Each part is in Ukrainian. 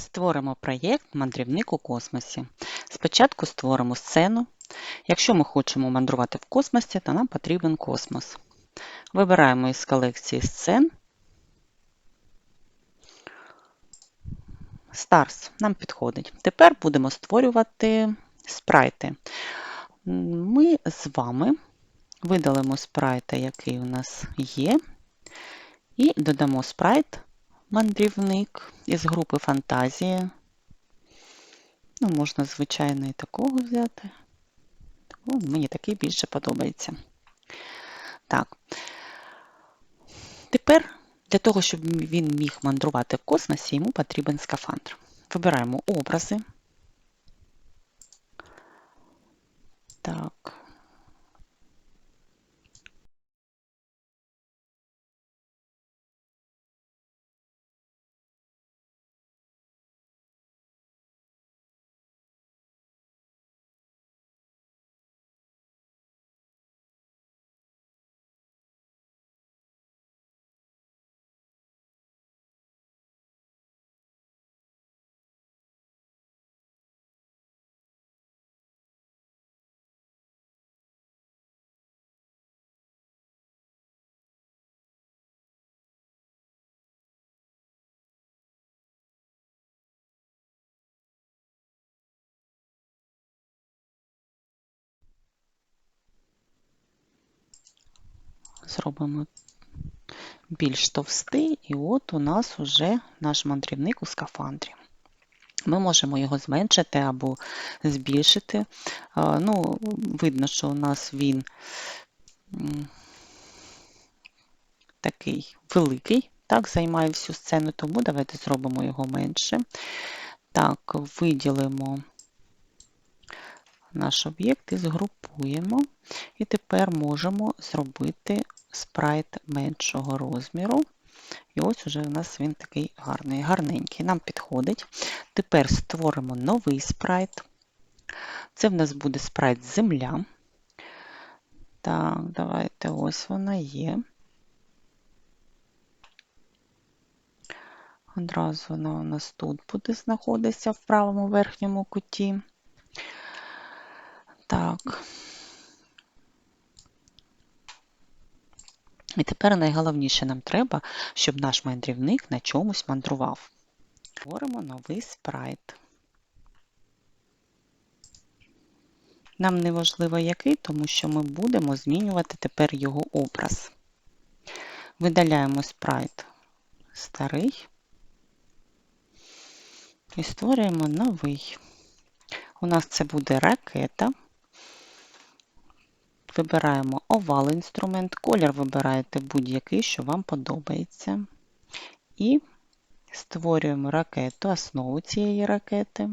Створимо проєкт Мандрівник у космосі. Спочатку створимо сцену. Якщо ми хочемо мандрувати в космосі, то нам потрібен космос. Вибираємо із колекції сцен. Stars нам підходить. Тепер будемо створювати спрайти. Ми з вами видалимо спрайта, який у нас є, і додамо спрайт мандрівник із групи фантазії. Ну, можна, звичайно, і такого взяти. О, мені такий більше подобається. Так. Тепер для того, щоб він міг мандрувати в космосі, йому потрібен скафандр. Вибираємо образи. Так. Зробимо більш товстий, і от у нас вже наш мандрівник у скафандрі. Ми можемо його зменшити або збільшити. Ну, Видно, що у нас він такий великий, так, займає всю сцену, тому давайте зробимо його менше. Так, виділимо наш об'єкт і згрупуємо. І тепер можемо зробити спрайт меншого розміру. І ось уже у нас він такий гарний, гарненький, нам підходить. Тепер створимо новий спрайт. Це в нас буде спрайт Земля. Так, давайте ось вона є. Одразу вона у нас тут буде знаходитися в правому верхньому куті. Так. І тепер найголовніше нам треба, щоб наш мандрівник на чомусь мандрував. Створимо новий спрайт. Нам не важливо який, тому що ми будемо змінювати тепер його образ. Видаляємо спрайт старий і створюємо новий. У нас це буде ракета. Вибираємо овал інструмент, колір вибираєте будь-який, що вам подобається. І створюємо ракету, основу цієї ракети.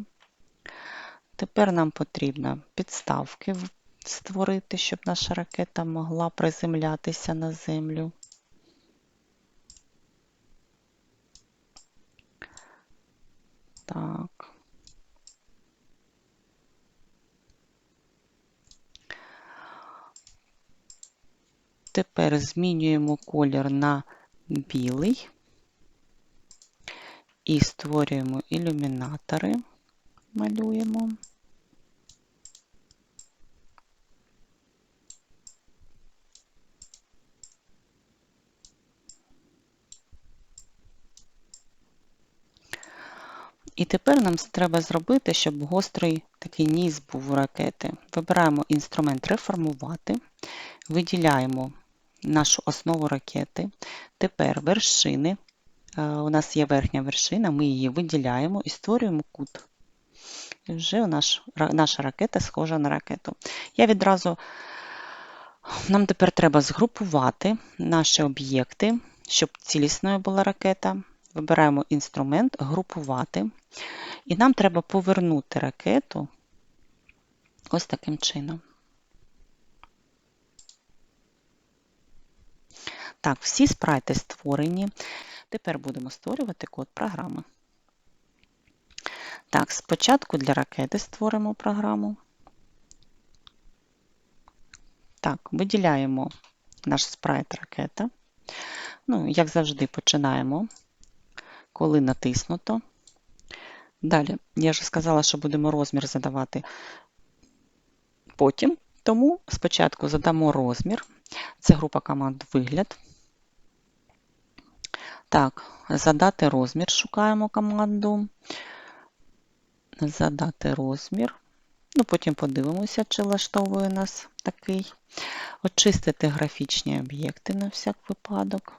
Тепер нам потрібно підставки створити, щоб наша ракета могла приземлятися на землю. Так. Тепер змінюємо колір на білий і створюємо ілюмінатори, малюємо. І тепер нам треба зробити, щоб гострий такий ніс був у ракети. Вибираємо інструмент реформувати, виділяємо нашу основу ракети. Тепер вершини. Е, у нас є верхня вершина, ми її виділяємо і створюємо кут. І вже наш, наша ракета схожа на ракету. Я відразу, нам тепер треба згрупувати наші об'єкти, щоб цілісною була ракета. Вибираємо інструмент, групувати. І нам треба повернути ракету ось таким чином. Так, всі спрайти створені. Тепер будемо створювати код програми. Так, спочатку для ракети створимо програму. Так, виділяємо наш спрайт ракета. Ну, як завжди, починаємо, коли натиснуто. Далі, я вже сказала, що будемо розмір задавати потім, тому спочатку задамо розмір. Це група команд вигляд. Так, задати розмір, шукаємо команду. Задати розмір. Ну, Потім подивимося, чи влаштовує нас такий. Очистити графічні об'єкти на всяк випадок.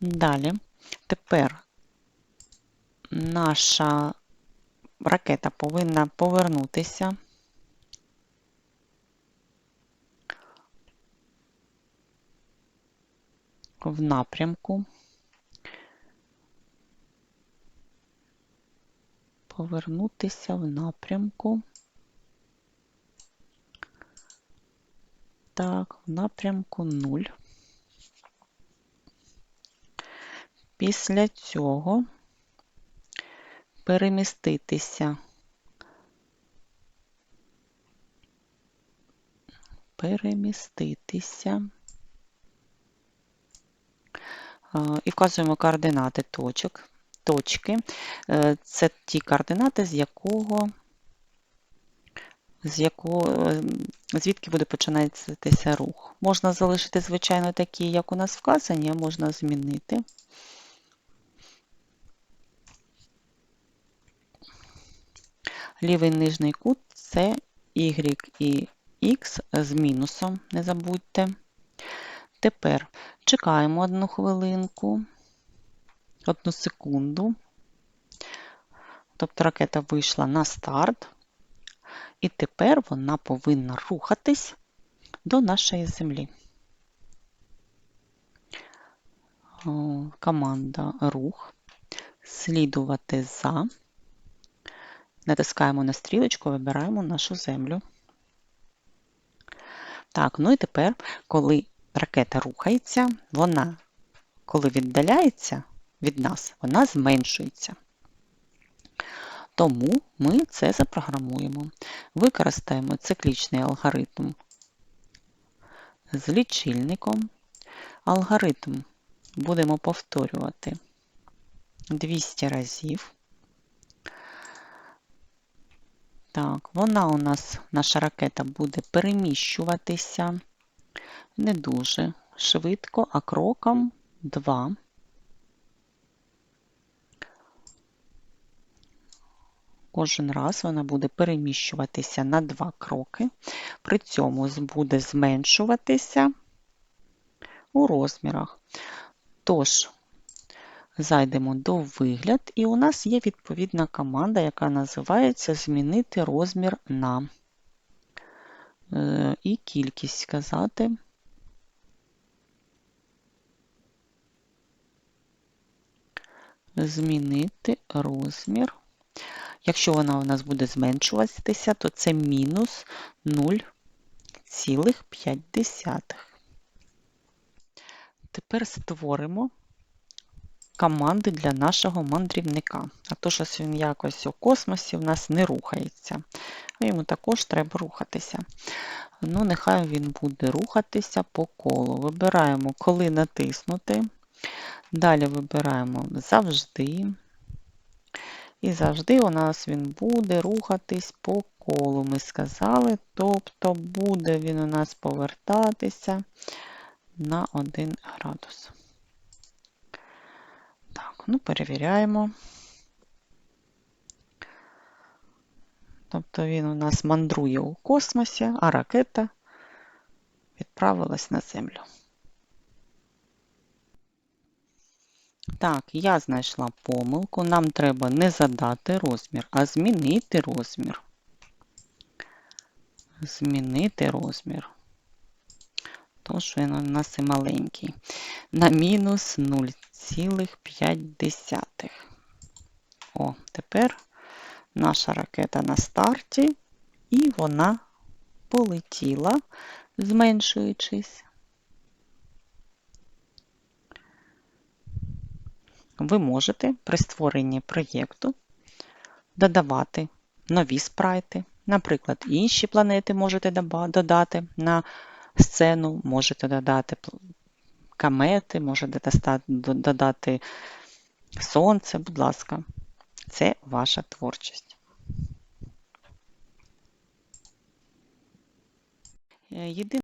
Далі, тепер наша ракета повинна повернутися в напрямку. Повернутися в напрямку. Так, в напрямку 0. Після цього переміститися, переміститися і вказуємо координати точок. Точки. Е, це ті координати, з якого, з якого, звідки буде починатися рух. Можна залишити, звичайно, такі, як у нас вказані, а можна змінити. Лівий нижній кут це Y і X з мінусом, не забудьте. Тепер чекаємо одну хвилинку, одну секунду. Тобто ракета вийшла на старт, і тепер вона повинна рухатись до нашої землі. Команда рух, слідувати за. Натискаємо на стрілочку, вибираємо нашу землю. Так, ну і тепер, коли ракета рухається, вона, коли віддаляється від нас, вона зменшується. Тому ми це запрограмуємо. Використаємо циклічний алгоритм з лічильником. Алгоритм будемо повторювати 200 разів. Так, вона у нас, наша ракета, буде переміщуватися не дуже швидко, а кроком 2. Кожен раз вона буде переміщуватися на 2 кроки, при цьому буде зменшуватися у розмірах. Тож, Зайдемо до вигляд, і у нас є відповідна команда, яка називається Змінити розмір на і кількість сказати. Змінити розмір. Якщо вона у нас буде зменшуватися, то це мінус 0,5. Тепер створимо команди для нашого мандрівника. А то щось він якось у космосі в нас не рухається. Йому також треба рухатися. Ну, нехай він буде рухатися по колу. Вибираємо, коли натиснути. Далі вибираємо завжди. І завжди у нас він буде рухатись по колу. Ми сказали, тобто буде він у нас повертатися на 1 градус. Ну перевіряємо. Тобто він у нас мандрує у космосі, а ракета відправилась на Землю. Так, я знайшла помилку. Нам треба не задати розмір, а змінити розмір. Змінити розмір. Тож він у нас і маленький. На мінус 0,5. О, тепер наша ракета на старті, і вона полетіла, зменшуючись. Ви можете при створенні проєкту додавати нові спрайти. Наприклад, інші планети можете додати на сцену, можете додати доста- до- додати сонце, будь ласка. Це ваша творчість. Е, Єдине